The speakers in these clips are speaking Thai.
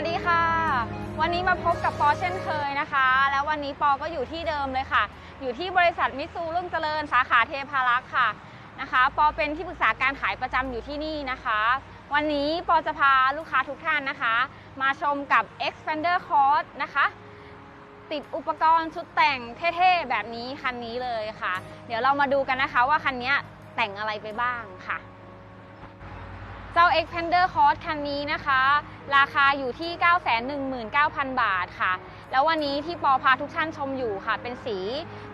วัสดีค่ะ วันนี้มาพบกับปอเช่นเคยนะคะ แล้ววันนี้ปอก็อยู่ที่เดิมเลยค่ะ อยู่ที่บริษัทมิตซูรุ่งเจริญสาขาเทพารักษ์ค่ะนะคะ ปอเป็นที่ปรึกษาการขายประจำอยู่ที่นี่นะคะ วันนี้ปอจะพาลูกค้าทุกท่านนะคะ มาชมกับ Expander Cross นะคะ ติดอุปกรณ์ชุดแต่งเท่ๆแบบนี้คันนี้เลยค่ะ เดี๋ยวเรามาดูกันนะคะว่าคันนี้แต่งอะไรไปบ้างค่ะ จ้า Expander Cross คันนี้นะคะ ราคาอยู่ที่ 919,000 บาทค่ะ แล้ววันนี้ที่ปอพาทุกท่านชมอยู่ค่ะ เป็นสี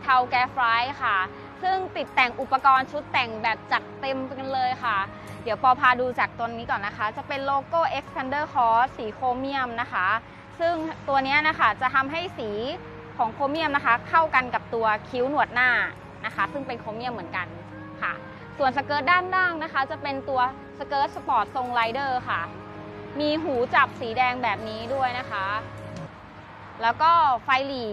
เทาแกฟไฟค่ะ ซึ่งติดแต่งอุปกรณ์ชุดแต่งแบบจัดเต็มกันเลยค่ะ เดี๋ยวปอพาดูจากตัวนี้ก่อนนะคะ จะเป็นโลโก้ Expander Cross สีโครเมียมนะคะ ซึ่งตัวนี้นะคะจะทำให้สีของโครเมียมนะคะ เข้ากันกับตัวคิ้วหนวดหน้านะคะ ซึ่งเป็นโครเมียมเหมือนกัน ส่วนสเกิร์ตด้านล่างนะคะ จะเป็นตัวสเกิร์ตสปอร์ตทรงไรเดอร์ค่ะ มีหูจับสีแดงแบบนี้ด้วยนะคะ แล้วก็ไฟหลี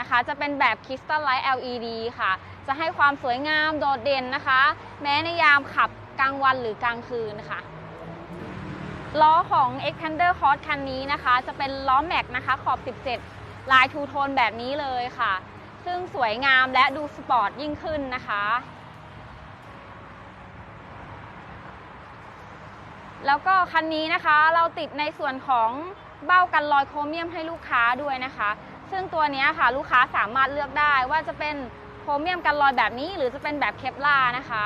นะคะจะเป็นแบบคริสตัลไลท์ LED ค่ะ จะให้ความสวยงามโดดเด่นนะคะ แม้ในยามขับกลางวันหรือกลางคืนค่ะล้อของ Expander Cross คันนี้นะคะ จะเป็นล้อแม็กนะคะขอบ 17 ลายทูโทนแบบนี้เลยค่ะ ซึ่งสวยงามและดูสปอร์ตยิ่งขึ้นนะคะ แล้วก็คันนี้นะคะเราติดในส่วนของเบ้ากันรอยโครเมียมให้ลูกค้าด้วยนะคะ ซึ่งตัวนี้ค่ะลูกค้าสามารถเลือกได้ว่าจะเป็นโครเมียมกันรอยแบบนี้ หรือจะเป็นแบบเคปลานะคะ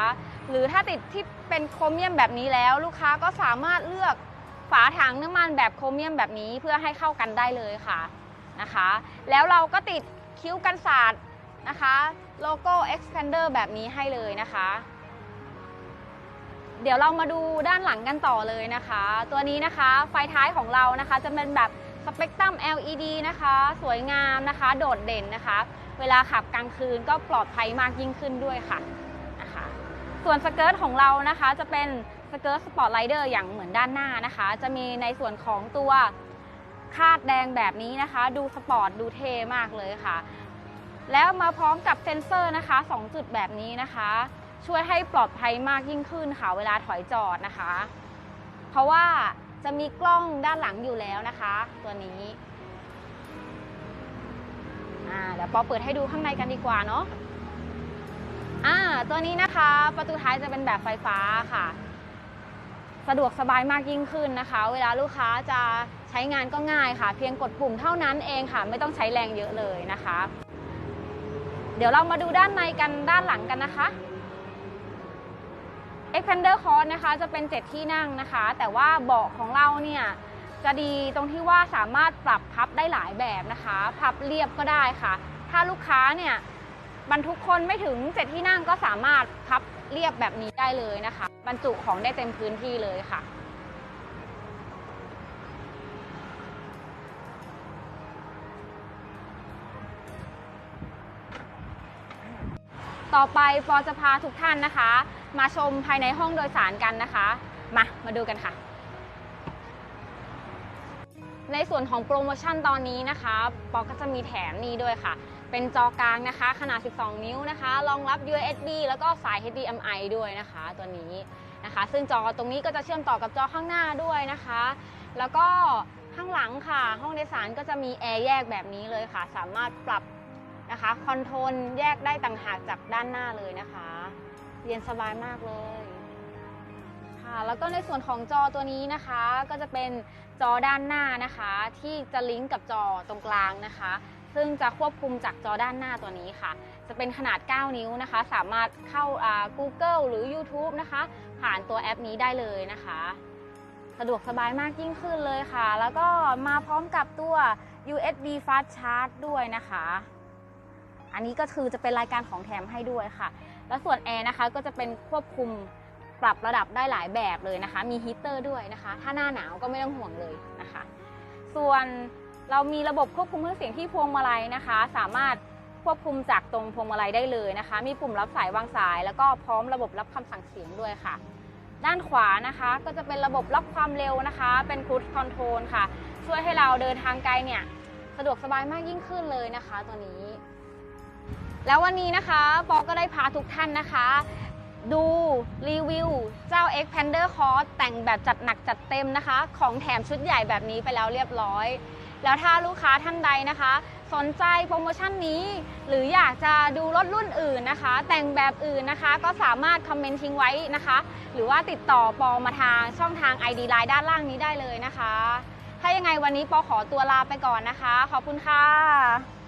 หรือถ้าติดที่เป็นโครเมียมแบบนี้แล้ว ลูกค้าก็สามารถเลือกฝาถังน้ำมันแบบโครเมียมแบบนี้เพื่อให้เข้ากันได้เลยค่ะนะคะ แล้วเราก็ติดคิ้วกันศาสาดนะคะโลโก้ expander แบบนี้ให้เลยนะคะ เดี๋ยวเรามาดูด้านหลังกันต่อเลยนะคะ ตัวนี้นะคะไฟท้ายของเรานะคะ จะเป็นแบบสเปกตรัม LED นะคะ สวยงามนะคะ โดดเด่นนะคะ เวลาขับกลางคืนก็ปลอดภัยมากยิ่งขึ้นด้วยค่ะนะคะ ส่วนสเกิร์ตของเรานะคะ จะเป็นสเกิร์ตสปอร์ตไลเดอร์อย่างเหมือนด้านหน้านะคะ จะมีในส่วนของตัวคาดแดงแบบนี้นะคะ ดูสปอร์ตดูเท่มากเลยค่ะ แล้วมาพร้อมกับเซ็นเซอร์นะคะ 2 จุดแบบนี้นะคะ ช่วยให้ปลอดภัยมากยิ่งขึ้นค่ะเวลาถอยจอดนะคะ เพราะว่าจะมีกล้องด้านหลังอยู่แล้วนะคะ ตัวนี้อ่าเดี๋ยวปอเปิดให้ดูข้างในกันดีกว่าเนาะอ่าตัวนี้นะคะประตูท้ายจะเป็นแบบไฟฟ้าค่ะ สะดวกสบายมากยิ่งขึ้นนะคะ เวลาลูกค้าจะใช้งานก็ง่ายค่ะ เพียงกดปุ่มเท่านั้นเองค่ะ ไม่ต้องใช้แรงเยอะเลยนะคะ เดี๋ยวเรามาดูด้านในกันด้านหลังกันนะคะ Expander Cross นะคะจะเป็น 7 ที่นั่งนะคะ แต่ว่าเบาะของเราเนี่ยจะดีตรงที่ว่าสามารถปรับพับได้หลายแบบนะคะ พับเรียบก็ได้ค่ะ ถ้าลูกค้าเนี่ยบรรทุกคนไม่ถึง 7 ที่นั่งก็สามารถพับเรียบแบบนี้ได้เลยนะคะ บรรจุของได้เต็มพื้นที่เลยค่ะต่อไปปอจะพาทุกท่านนะคะ มาชมภายในห้องโดยสารกันนะคะ มา มาดูกันค่ะ ในส่วนของโปรโมชั่นตอนนี้นะคะ ปอก็จะมีแถมนี้ด้วยค่ะ เป็นจอกลางนะคะ ขนาด 12 นิ้วนะคะ รองรับ USB แล้วก็สาย HDMI ด้วยนะคะ ตัวนี้นะคะ ซึ่งจอตรงนี้ก็จะเชื่อมต่อกับจอข้างหน้าด้วยนะคะ แล้วก็ข้างหลังค่ะ ห้องโดยสารก็จะมีแอร์แยกแบบนี้เลยค่ะ สามารถปรับนะคะคอนโทรลแยกได้ต่างหากจากด้านหน้าเลยนะคะ เย็นสบายมากเลยค่ะแล้วก็ในส่วนของจอตัวนี้นะคะ ก็จะเป็นจอด้านหน้านะคะ ที่จะลิงก์กับจอตรงกลางนะคะ ซึ่งจะควบคุมจากจอด้านหน้าตัวนี้ค่ะ จะเป็นขนาด 9 นิ้วนะคะ สามารถเข้าอ่า Google หรือ YouTube นะคะ ผ่านตัวแอปนี้ได้เลยนะคะ สะดวกสบายมากยิ่งขึ้นเลยค่ะ แล้วก็มาพร้อมกับตัว USB Fast Charge ด้วยนะคะ อันนี้ก็คือจะเป็นรายการของแถมให้ด้วยค่ะ แล้วส่วนแอร์นะคะก็จะเป็นควบคุมปรับระดับได้หลายแบบเลยนะคะ มีฮีเตอร์ด้วยนะคะ ถ้าหน้าหนาวก็ไม่ต้องห่วงเลยนะคะ ส่วนเรามีระบบควบคุมเครื่องเสียงที่พวงมาลัยนะคะ สามารถควบคุมจากตรงพวงมาลัยได้เลยนะคะ มีปุ่มรับสายวางสาย แล้วก็พร้อมระบบรับคำสั่งเสียงด้วยค่ะ ด้านขวานะคะก็จะเป็นระบบล็อกความเร็วนะคะ เป็น Cruise Control ค่ะ ช่วยให้เราเดินทางไกลเนี่ย สะดวกสบายมากยิ่งขึ้นเลยนะคะตัวนี้ แล้ววันนี้นะคะปอก็ได้พาทุกท่านนะคะ ดูรีวิวเจ้า Xpander Cross แต่งแบบจัดหนักจัดเต็มนะคะ ของแถมชุดใหญ่แบบนี้ไปแล้วเรียบร้อย แล้วถ้าลูกค้าท่านใดนะคะ สนใจโปรโมชั่นนี้ หรืออยากจะดูรถรุ่นอื่นนะคะ แต่งแบบอื่นนะคะ ก็สามารถคอมเมนต์ทิ้งไว้นะคะ หรือว่าติดต่อปอมาทางช่องทาง ID Line ด้านล่างนี้ได้เลยนะคะ ถ้ายังไงวันนี้ปอขอตัวลาไปก่อนนะคะ ขอบคุณค่ะ